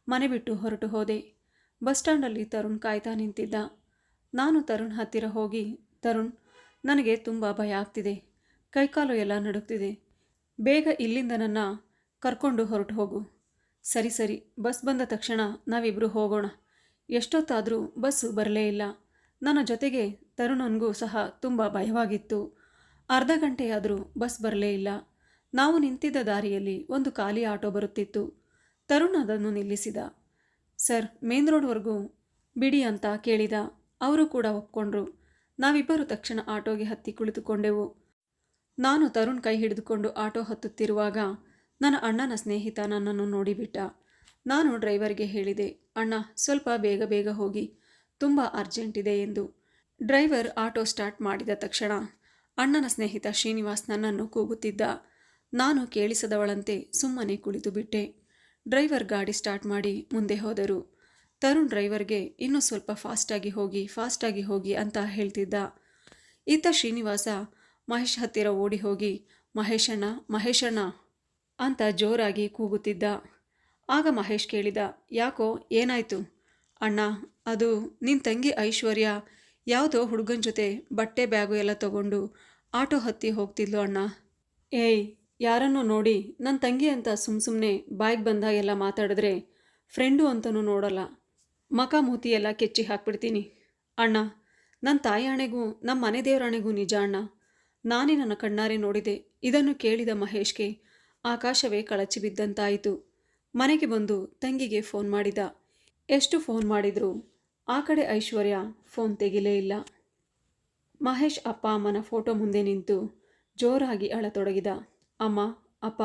ಮನೆ ಬಿಟ್ಟು ಹೊರಟು ಹೋದೆ. ಬಸ್ ಸ್ಟ್ಯಾಂಡಲ್ಲಿ ತರುಣ್ ಕಾಯ್ತಾ ನಿಂತಿದ್ದ. ನಾನು ತರುಣ್ ಹತ್ತಿರ ಹೋಗಿ, ತರುಣ್, ನನಗೆ ತುಂಬ ಭಯ ಆಗ್ತಿದೆ. ಕೈಕಾಲು ಎಲ್ಲ ನಡುಗ್ತಿದೆ. ಬೇಗ ಇಲ್ಲಿಂದ ನನ್ನ ಕರ್ಕೊಂಡು ಹೊರಟು ಹೋಗು. ಸರಿ ಸರಿ, ಬಸ್ ಬಂದ ತಕ್ಷಣ ನಾವಿಬ್ಬರು ಹೋಗೋಣ. ಎಷ್ಟೊತ್ತಾದರೂ ಬಸ್ಸು ಬರಲೇ ಇಲ್ಲ. ನನ್ನ ಜೊತೆಗೆ ತರುಣನಿಗೂ ಸಹ ತುಂಬ ಭಯವಾಗಿತ್ತು. ಅರ್ಧ ಗಂಟೆಯಾದರೂ ಬಸ್ ಬರಲೇ ಇಲ್ಲ. ನಾವು ನಿಂತಿದ್ದ ದಾರಿಯಲ್ಲಿ ಒಂದು ಖಾಲಿ ಆಟೋ ಬರುತ್ತಿತ್ತು. ತರುಣ್ ಅದನ್ನು ನಿಲ್ಲಿಸಿದ. ಸರ್, ಮೇನ್ ರೋಡ್ವರೆಗೂ ಬಿಡಿ ಅಂತ ಕೇಳಿದ. ಅವರು ಕೂಡ ಒಪ್ಕೊಂಡ್ರು. ನಾವಿಬ್ಬರು ತಕ್ಷಣ ಆಟೋಗೆ ಹತ್ತಿ ಕುಳಿತುಕೊಂಡೆವು. ನಾನು ತರುಣ್ ಕೈ ಹಿಡಿದುಕೊಂಡು ಆಟೋ ಹತ್ತುತ್ತಿರುವಾಗ ನನ್ನ ಅಣ್ಣನ ಸ್ನೇಹಿತ ನನ್ನನ್ನು ನೋಡಿಬಿಟ್ಟ. ನಾನು ಡ್ರೈವರ್ಗೆ ಹೇಳಿದೆ, ಅಣ್ಣ, ಸ್ವಲ್ಪ ಬೇಗ ಬೇಗ ಹೋಗಿ. ತುಂಬ ಅರ್ಜೆಂಟ್ ಇದೆ ಎಂದು. ಡ್ರೈವರ್ ಆಟೋ ಸ್ಟಾರ್ಟ್ ಮಾಡಿದ ತಕ್ಷಣ ಅಣ್ಣನ ಸ್ನೇಹಿತ ಶ್ರೀನಿವಾಸ್ ನನ್ನನ್ನು ಕೂಗುತ್ತಿದ್ದ. ನಾನು ಕೇಳಿಸದವಳಂತೆ ಸುಮ್ಮನೆ ಕುಳಿತು ಬಿಟ್ಟೆ. ಡ್ರೈವರ್ ಗಾಡಿ ಸ್ಟಾರ್ಟ್ ಮಾಡಿ ಮುಂದೆ ಹೋದರು. ತರುಣ್ ಡ್ರೈವರ್ಗೆ, ಇನ್ನೂ ಸ್ವಲ್ಪ ಫಾಸ್ಟಾಗಿ ಹೋಗಿ ಫಾಸ್ಟಾಗಿ ಹೋಗಿ ಅಂತ ಹೇಳ್ತಿದ್ದ. ಇತ್ತ ಶ್ರೀನಿವಾಸ ಮಹೇಶ್ ಹತ್ತಿರ ಓಡಿ ಹೋಗಿ, ಮಹೇಶಣ್ಣ ಮಹೇಶಣ್ಣ ಅಂತ ಜೋರಾಗಿ ಕೂಗುತ್ತಿದ್ದ. ಆಗ ಮಹೇಶ್ ಕೇಳಿದ, ಯಾಕೋ, ಏನಾಯಿತು? ಅಣ್ಣ, ಅದು ನಿನ್ನ ತಂಗಿ ಐಶ್ವರ್ಯ ಯಾವುದೋ ಹುಡುಗನ ಜೊತೆ ಬಟ್ಟೆ ಬ್ಯಾಗು ಎಲ್ಲ ತಗೊಂಡು ಆಟೋ ಹತ್ತಿ ಹೋಗ್ತಿದ್ಲು ಅಣ್ಣ. ಏಯ್, ಯಾರನ್ನೂ ನೋಡಿ ನನ್ನ ತಂಗಿ ಅಂತ ಸುಮ್ಮ ಸುಮ್ಮನೆ ಬಾಯಿಗೆ ಬಂದಾಗೆಲ್ಲ ಮಾತಾಡಿದ್ರೆ ಫ್ರೆಂಡು ಅಂತನೂ ನೋಡಲ್ಲ. ಮಕ ಮೂತಿ ಎಲ್ಲ ಕೆಚ್ಚಿ ಹಾಕ್ಬಿಡ್ತೀನಿ. ಅಣ್ಣ ನನ್ನ ತಾಯಿ ಆಣೆಗೂ ನಮ್ಮ ಮನೆ ದೇವರಾಣೆಗೂ ನಿಜ ಅಣ್ಣ. ನಾನೇ ನನ್ನ ಕಣ್ಣಾರೆ ನೋಡಿದೆ. ಇದನ್ನು ಕೇಳಿದ ಮಹೇಶ್ಗೆ ಆಕಾಶವೇ ಕಳಚಿ ಬಿದ್ದಂತಾಯಿತು. ಮನೆಗೆ ಬಂದು ತಂಗಿಗೆ ಫೋನ್ ಮಾಡಿದ. ಎಷ್ಟು ಫೋನ್ ಮಾಡಿದ್ರು? ಆ ಕಡೆ ಐಶ್ವರ್ಯ ಫೋನ್ ತೆಗಿಲೇ ಇಲ್ಲ. ಮಹೇಶ್ ಅಪ್ಪ ಅಮ್ಮನ ಫೋಟೋ ಮುಂದೆ ನಿಂತು ಜೋರಾಗಿ ಅಳತೊಡಗಿದ. ಅಮ್ಮ, ಅಪ್ಪ,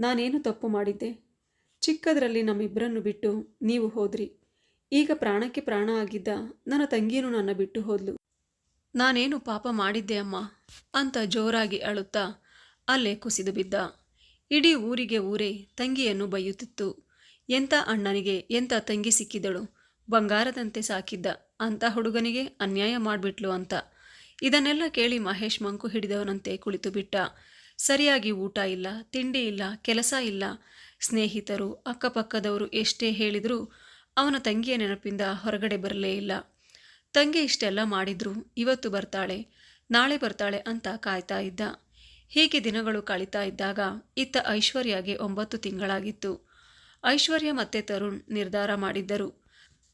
ನಾನೇನು ತಪ್ಪು ಮಾಡಿದ್ದೆ? ಚಿಕ್ಕದರಲ್ಲಿ ನಮ್ಮಿಬ್ಬರನ್ನು ಬಿಟ್ಟು ನೀವು ಹೋದ್ರಿ. ಈಗ ಪ್ರಾಣಕ್ಕೆ ಪ್ರಾಣ ಆಗಿದ್ದ ನನ್ನ ತಂಗಿನೂ ನನ್ನ ಬಿಟ್ಟು ಹೋದ್ಲು. ನಾನೇನು ಪಾಪ ಮಾಡಿದ್ದೆ ಅಮ್ಮ? ಅಂತ ಜೋರಾಗಿ ಅಳುತ್ತಾ ಅಲ್ಲೇ ಕುಸಿದು ಬಿದ್ದ. ಇಡೀ ಊರಿಗೆ ಊರೇ ತಂಗಿಯನ್ನು ಬೈಯುತ್ತಿತ್ತು. ಎಂಥ ಅಣ್ಣನಿಗೆ ಎಂಥ ತಂಗಿ ಸಿಕ್ಕಿದಳು? ಬಂಗಾರದಂತೆ ಸಾಕಿದ್ದ ಅಂಥ ಹುಡುಗನಿಗೆ ಅನ್ಯಾಯ ಮಾಡಿಬಿಟ್ಲು ಅಂತ. ಇದನ್ನೆಲ್ಲ ಕೇಳಿ ಮಹೇಶ್ ಮಂಕು ಹಿಡಿದವನಂತೆ ಕುಳಿತು ಬಿಟ್ಟ. ಸರಿಯಾಗಿ ಊಟ ಇಲ್ಲ, ತಿಂಡಿ ಇಲ್ಲ, ಕೆಲಸ ಇಲ್ಲ. ಸ್ನೇಹಿತರು, ಅಕ್ಕಪಕ್ಕದವರು ಎಷ್ಟೇ ಹೇಳಿದರೂ ಅವನ ತಂಗಿಯ ನೆನಪಿಂದ ಹೊರಗಡೆ ಬರಲೇ ಇಲ್ಲ. ತಂಗಿ ಇಷ್ಟೆಲ್ಲ ಮಾಡಿದ್ರು, ಇವತ್ತು ಬರ್ತಾಳೆ, ನಾಳೆ ಬರ್ತಾಳೆ ಅಂತ ಕಾಯ್ತಾ ಇದ್ದ. ಹೀಗೆ ದಿನಗಳು ಕಳೀತಾ ಇದ್ದಾಗ ಇತ್ತ ಐಶ್ವರ್ಯಗೆ ಒಂಬತ್ತು ತಿಂಗಳಾಗಿತ್ತು. ಐಶ್ವರ್ಯ ಮತ್ತೆ ತರುಣ್ ನಿರ್ಧಾರ ಮಾಡಿದ್ದರು.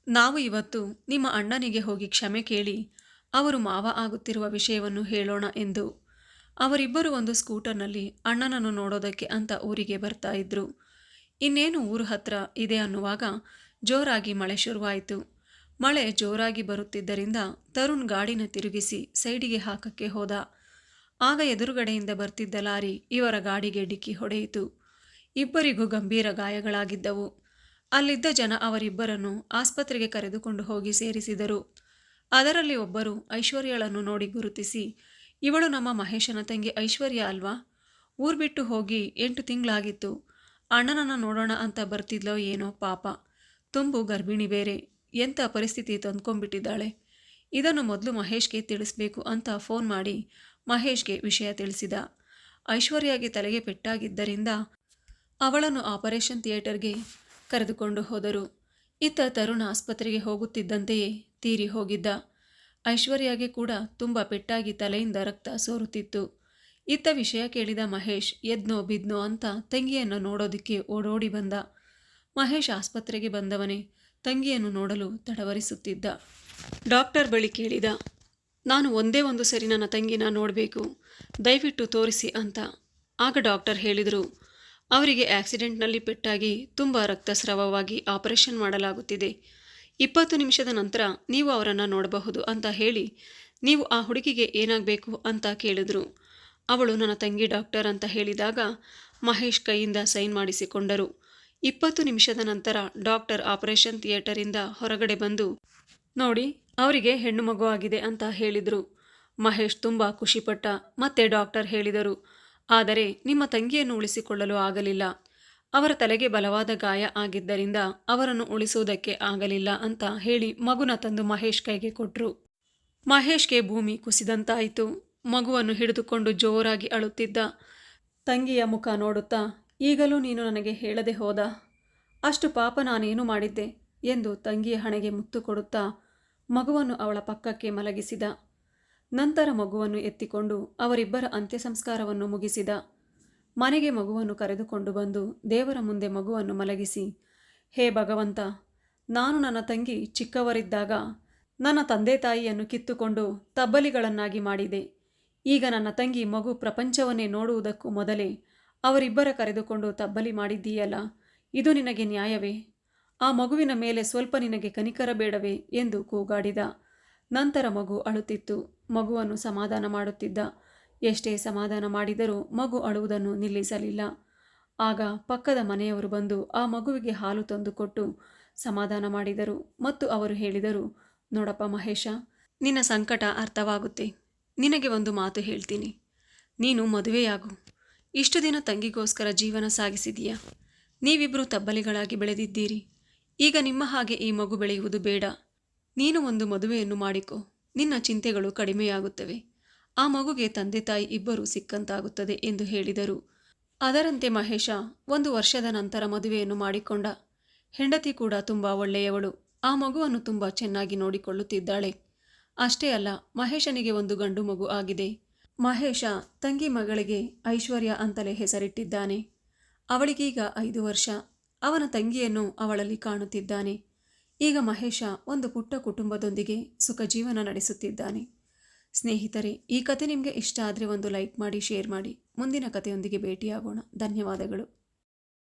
ನಾವು ಇವತ್ತು ನಿಮ್ಮ ಅಣ್ಣನಿಗೆ ಹೋಗಿ ಕ್ಷಮೆ ಕೇಳಿ, ಅವರು ಮಾವ ಆಗುತ್ತಿರುವ ವಿಷಯವನ್ನು ಹೇಳೋಣ ಎಂದು. ಅವರಿಬ್ಬರು ಒಂದು ಸ್ಕೂಟರ್ನಲ್ಲಿ ಅಣ್ಣನನ್ನು ನೋಡೋದಕ್ಕೆ ಅಂತ ಊರಿಗೆ ಬರ್ತಾ ಇದ್ರು. ಇನ್ನೇನು ಊರು ಹತ್ರ ಇದೆ ಅನ್ನುವಾಗ ಜೋರಾಗಿ ಮಳೆ ಶುರುವಾಯಿತು. ಮಳೆ ಜೋರಾಗಿ ಬರುತ್ತಿದ್ದರಿಂದ ತರುಣ್ ಗಾಡಿನ ತಿರುಗಿಸಿ ಸೈಡಿಗೆ ಹಾಕಕ್ಕೆ ಹೋದ. ಆಗ ಎದುರುಗಡೆಯಿಂದ ಬರ್ತಿದ್ದ ಲಾರಿ ಇವರ ಗಾಡಿಗೆ ಡಿಕ್ಕಿ ಹೊಡೆಯಿತು. ಇಬ್ಬರಿಗೂ ಗಂಭೀರ ಗಾಯಗಳಾಗಿದ್ದವು. ಅಲ್ಲಿದ್ದ ಜನ ಅವರಿಬ್ಬರನ್ನು ಆಸ್ಪತ್ರೆಗೆ ಕರೆದುಕೊಂಡು ಹೋಗಿ ಸೇರಿಸಿದರು. ಅದರಲ್ಲಿ ಒಬ್ಬರು ಐಶ್ವರ್ಯಳನ್ನು ನೋಡಿ ಗುರುತಿಸಿ, ಇವಳು ನಮ್ಮ ಮಹೇಶನ ತಂಗಿ ಐಶ್ವರ್ಯ ಅಲ್ವಾ? ಊರು ಬಿಟ್ಟು ಹೋಗಿ ಎಂಟು ತಿಂಗಳಾಗಿತ್ತು. ಅಣ್ಣನನ್ನು ನೋಡೋಣ ಅಂತ ಬರ್ತಿದ್ಲೋ ಏನೋ ಪಾಪ. ತುಂಬು ಗರ್ಭಿಣಿ ಬೇರೆ. ಎಂಥ ಪರಿಸ್ಥಿತಿ ತಂದ್ಕೊಂಡ್ಬಿಟ್ಟಿದ್ದಾಳೆ? ಇದನ್ನು ಮೊದಲು ಮಹೇಶ್ಗೆ ತಿಳಿಸ್ಬೇಕು ಅಂತ ಫೋನ್ ಮಾಡಿ ಮಹೇಶ್ಗೆ ವಿಷಯ ತಿಳಿಸಿದ. ಐಶ್ವರ್ಯಾಗೆ ತಲೆಗೆ ಪೆಟ್ಟಾಗಿದ್ದರಿಂದ ಅವಳನ್ನು ಆಪರೇಷನ್ ಥಿಯೇಟರ್ಗೆ ಕರೆದುಕೊಂಡು ಹೋದರು. ಇತ್ತ ತರುಣ ಆಸ್ಪತ್ರೆಗೆ ಹೋಗುತ್ತಿದ್ದಂತೆಯೇ ತೀರಿ ಹೋಗಿದ್ದ. ಐಶ್ವರ್ಯಾಗೆ ಕೂಡ ತುಂಬ ಪೆಟ್ಟಾಗಿ ತಲೆಯಿಂದ ರಕ್ತ ಸೋರುತ್ತಿತ್ತು. ಇತ್ತ ವಿಷಯ ಕೇಳಿದ ಮಹೇಶ್, ಎದ್ನೋ ಬಿದ್ನೋ ಅಂತ ತಂಗಿಯನ್ನು ನೋಡೋದಕ್ಕೆ ಓಡೋಡಿ ಬಂದ. ಮಹೇಶ್ ಆಸ್ಪತ್ರೆಗೆ ಬಂದವನೇ ತಂಗಿಯನ್ನು ನೋಡಲು ತಡವರಿಸುತ್ತಿದ್ದ. ಡಾಕ್ಟರ್ ಬಳಿ ಕೇಳಿದ ನಾನು ಒಂದೇ ಒಂದು ಸರಿ ನನ್ನ ತಂಗಿನ ನೋಡಬೇಕು. ದಯವಿಟ್ಟು ತೋರಿಸಿ ಅಂತ. ಆಗ ಡಾಕ್ಟರ್ ಹೇಳಿದರು. ಅವರಿಗೆ ಆಕ್ಸಿಡೆಂಟ್ನಲ್ಲಿ ಪೆಟ್ಟಾಗಿ ತುಂಬ ರಕ್ತಸ್ರಾವವಾಗಿ ಆಪರೇಷನ್ ಮಾಡಲಾಗುತ್ತಿದೆ. ಇಪ್ಪತ್ತು ನಿಮಿಷದ ನಂತರ ನೀವು ಅವರನ್ನು ನೋಡಬಹುದು ಅಂತ ಹೇಳಿ, ನೀವು ಆ ಹುಡುಗಿಗೆ ಏನಾಗಬೇಕು ಅಂತ ಕೇಳಿದರು. ಅವಳು ನನ್ನ ತಂಗಿ ಡಾಕ್ಟರ್ ಅಂತ ಹೇಳಿದಾಗ ಮಹೇಶ್ ಕೈಯಿಂದ ಸೈನ್ ಮಾಡಿಸಿಕೊಂಡರು. ಇಪ್ಪತ್ತು ನಿಮಿಷದ ನಂತರ ಡಾಕ್ಟರ್ ಆಪರೇಷನ್ ಥಿಯೇಟರಿಂದ ಹೊರಗಡೆ ಬಂದು, ನೋಡಿ ಅವರಿಗೆ ಹೆಣ್ಣು ಮಗು ಆಗಿದೆ ಅಂತ ಹೇಳಿದರು. ಮಹೇಶ್ ತುಂಬ ಖುಷಿಪಟ್ಟ ಮತ್ತೆ ಡಾಕ್ಟರ್ ಹೇಳಿದರು. ಆದರೆ ನಿಮ್ಮ ತಂಗಿಯನ್ನು ಉಳಿಸಿಕೊಳ್ಳಲು ಆಗಲಿಲ್ಲ. ಅವರ ತಲೆಗೆ ಬಲವಾದ ಗಾಯ ಆಗಿದ್ದರಿಂದ ಅವರನ್ನು ಉಳಿಸುವುದಕ್ಕೆ ಆಗಲಿಲ್ಲ ಅಂತ ಹೇಳಿ ಮಗುನ ತಂದು ಮಹೇಶ್ ಕೈಗೆ ಕೊಟ್ಟರು ಮಹೇಶ್ಗೆ ಭೂಮಿ ಕುಸಿದಂತಾಯಿತು. ಮಗುವನ್ನು ಹಿಡಿದುಕೊಂಡು ಜೋರಾಗಿ ಅಳುತ್ತಿದ್ದ ತಂಗಿಯ ಮುಖ ನೋಡುತ್ತಾ, ಈಗಲೂ ನೀನು ನನಗೆ ಹೇಳದೆ ಹೋದ? ಅಷ್ಟು ಪಾಪ ನಾನೇನು ಮಾಡಿದ್ದೆ? ಎಂದು ತಂಗಿಯ ಹಣೆಗೆ ಮುತ್ತು ಕೊಡುತ್ತಾ ಮಗುವನ್ನು ಅವಳ ಪಕ್ಕಕ್ಕೆ ಮಲಗಿಸಿದ. ನಂತರ ಮಗುವನ್ನು ಎತ್ತಿಕೊಂಡು ಅವರಿಬ್ಬರ ಅಂತ್ಯ ಸಂಸ್ಕಾರವನ್ನು ಮುಗಿಸಿದ. ಮನೆಗೆ ಮಗುವನ್ನು ಕರೆದುಕೊಂಡು ಬಂದು ದೇವರ ಮುಂದೆ ಮಗುವನ್ನು ಮಲಗಿಸಿ, ಹೇ ಭಗವಂತ, ನಾನು ನನ್ನ ತಂಗಿ ಚಿಕ್ಕವರಿದ್ದಾಗ ನನ್ನ ತಂದೆ ತಾಯಿಯನ್ನು ಕಿತ್ತುಕೊಂಡು ತಬ್ಬಲಿಗಳನ್ನಾಗಿ ಮಾಡಿದೆ. ಈಗ ನನ್ನ ತಂಗಿ ಮಗು ಪ್ರಪಂಚವನ್ನೇ ನೋಡುವುದಕ್ಕೂ ಮೊದಲೇ ಅವರಿಬ್ಬರ ಕರೆದುಕೊಂಡು ತಬ್ಬಲಿ ಮಾಡಿದ್ದೀಯಲ್ಲ, ಇದು ನಿನಗೆ ನ್ಯಾಯವೇ? ಆ ಮಗುವಿನ ಮೇಲೆ ಸ್ವಲ್ಪ ನಿನಗೆ ಕನಿಕರ ಬೇಡವೇ ಎಂದು ಕೂಗಾಡಿದ. ನಂತರ ಮಗು ಅಳುತ್ತಿತ್ತು. ಮಗುವನ್ನು ಸಮಾಧಾನ ಮಾಡುತ್ತಿದ್ದ. ಎಷ್ಟೇ ಸಮಾಧಾನ ಮಾಡಿದರೂ ಮಗು ಅಳುವುದನ್ನು ನಿಲ್ಲಿಸಲಿಲ್ಲ. ಆಗ ಪಕ್ಕದ ಮನೆಯವರು ಬಂದು ಆ ಮಗುವಿಗೆ ಹಾಲು ತಂದುಕೊಟ್ಟು ಸಮಾಧಾನ ಮಾಡಿದರು ಮತ್ತು ಅವರು ಹೇಳಿದರು, ನೋಡಪ್ಪ ಮಹೇಶ, ನಿನ್ನ ಸಂಕಟ ಅರ್ಥವಾಗುತ್ತೆ. ನಿನಗೆ ಒಂದು ಮಾತು ಹೇಳ್ತೀನಿ. ನೀನು ಮದುವೆಯಾಗು. ಇಷ್ಟು ದಿನ ತಂಗಿಗೋಸ್ಕರ ಜೀವನ ಸಾಗಿಸಿದೀಯಾ? ನೀವಿಬ್ಬರು ತಬ್ಬಲಿಗಳಾಗಿ ಬೆಳೆದಿದ್ದೀರಿ. ಈಗ ನಿಮ್ಮ ಹಾಗೆ ಈ ಮಗು ಬೆಳೆಯುವುದು ಬೇಡ. ನೀನು ಒಂದು ಮದುವೆಯನ್ನು ಮಾಡಿಕೊ. ನಿನ್ನ ಚಿಂತೆಗಳು ಕಡಿಮೆಯಾಗುತ್ತವೆ. ಆ ಮಗುಗೆ ತಂದೆ ತಾಯಿ ಇಬ್ಬರು ಸಿಕ್ಕಂತಾಗುತ್ತದೆ ಎಂದು ಹೇಳಿದರು. ಅದರಂತೆ ಮಹೇಶ ಒಂದು ವರ್ಷದ ನಂತರ ಮದುವೆಯನ್ನು ಮಾಡಿಕೊಂಡ. ಹೆಂಡತಿ ಕೂಡ ತುಂಬ ಒಳ್ಳೆಯವಳು. ಆ ಮಗುವನ್ನು ತುಂಬ ಚೆನ್ನಾಗಿ ನೋಡಿಕೊಳ್ಳುತ್ತಿದ್ದಾಳೆ. ಅಷ್ಟೇ ಅಲ್ಲ, ಮಹೇಶನಿಗೆ ಒಂದು ಗಂಡು ಮಗು ಆಗಿದೆ. ಮಹೇಶ ತಂಗಿ ಮಗಳಿಗೆ ಐಶ್ವರ್ಯ ಅಂತಲೇ ಹೆಸರಿಟ್ಟಿದ್ದಾನೆ. ಅವಳಿಗೀಗ ಐದು ವರ್ಷ. ಅವನ ತಂಗಿಯನ್ನು ಅವಳಲ್ಲಿ ಕಾಣುತ್ತಿದ್ದಾನೆ. ಈಗ ಮಹೇಶ ಒಂದು ಪುಟ್ಟ ಕುಟುಂಬದೊಂದಿಗೆ ಸುಖ ಜೀವನ ನಡೆಸುತ್ತಿದ್ದಾನೆ. ಸ್ನೇಹಿತರೆ, ಈ ಕತೆ ನಿಮಗೆ ಇಷ್ಟ ಆದರೆ ಒಂದು ಲೈಕ್ ಮಾಡಿ, ಶೇರ್ ಮಾಡಿ. ಮುಂದಿನ ಕಥೆಯೊಂದಿಗೆ ಭೇಟಿಯಾಗೋಣ. ಧನ್ಯವಾದಗಳು.